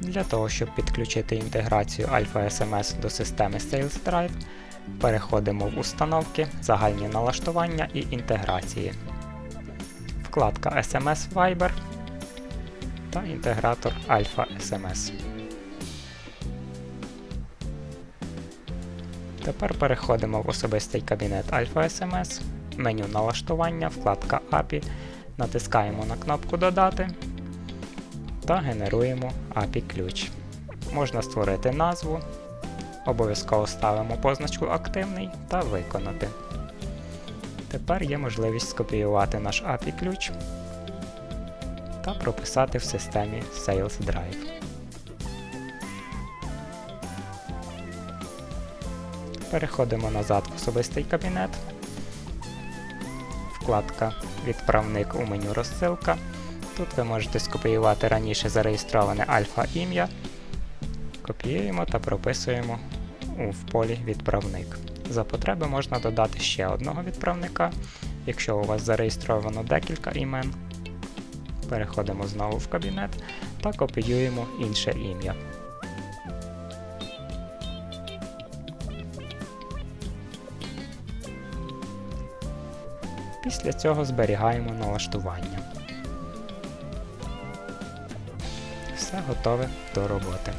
Для того, щоб підключити інтеграцію Alpha SMS до системи Sales Drive, переходимо в установки, загальні налаштування і інтеграції. Вкладка SMS Viber та інтегратор Alpha SMS. Тепер переходимо в особистий кабінет Alpha SMS, меню налаштування, вкладка API, натискаємо на кнопку Додати та генеруємо API ключ. Можна створити назву, обов'язково ставимо позначку Активний та Виконати. Тепер є можливість скопіювати наш API ключ та прописати в системі Sales Drive. Переходимо назад в особистий кабінет. Вкладка Відправник у меню розсилка. Тут ви можете скопіювати раніше зареєстроване альфа ім'я. Копіюємо та прописуємо в полі відправник. За потреби можна додати ще одного відправника. Якщо у вас зареєстровано декілька імен, переходимо знову в кабінет та копіюємо інше ім'я. Після цього зберігаємо налаштування. Все готове до роботи.